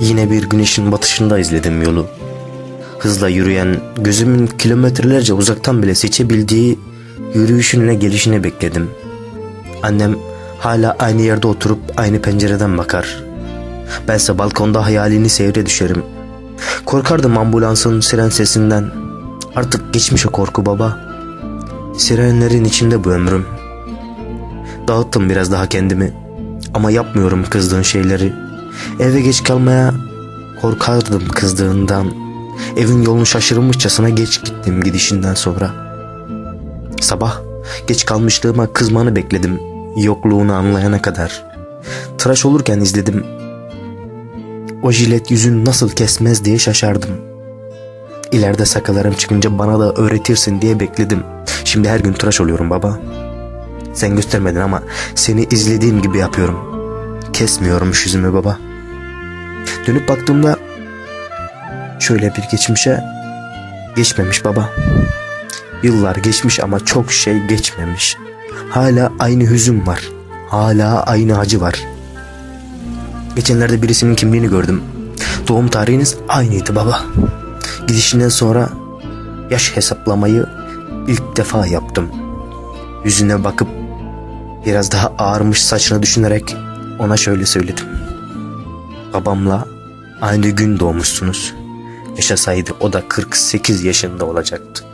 Yine bir güneşin batışında izledim yolu. Hızla yürüyen, gözümün kilometrelerce uzaktan bile seçebildiği yürüyüşünle gelişini bekledim. Annem hala aynı yerde oturup aynı pencereden bakar. Bense balkonda hayalini seyre düşerim. Korkardım ambulansın siren sesinden. Artık geçmiş o korku baba. Sirenlerin içinde bu ömrüm. Dağıttım biraz daha kendimi. Ama yapmıyorum kızdığın şeyleri. Eve geç kalmaya korkardım kızdığından. Evin yolunu şaşırmışçasına geç gittim gidişinden sonra. Sabah geç kalmışlığıma kızmanı bekledim. Yokluğunu anlayana kadar. Tıraş olurken izledim. O jilet yüzün nasıl kesmez diye şaşardım. İleride sakalarım çıkınca bana da öğretirsin diye bekledim. Şimdi her gün tıraş oluyorum baba. Sen göstermedin ama seni izlediğim gibi yapıyorum. Kesmiyorum yüzümü baba. Dönüp baktığımda şöyle bir geçmişe geçmemiş baba. Yıllar geçmiş ama çok şey geçmemiş. Hala aynı hüzün var. Hala aynı acı var. Geçenlerde birisinin kimliğini gördüm. Doğum tarihiniz aynıydı baba. Gidişinden sonra yaş hesaplamayı ilk defa yaptım. Yüzüne bakıp biraz daha ağarmış saçını düşünerek ona şöyle söyledim. Babamla aynı gün doğmuşsunuz. Yaşasaydı o da 48 yaşında olacaktı.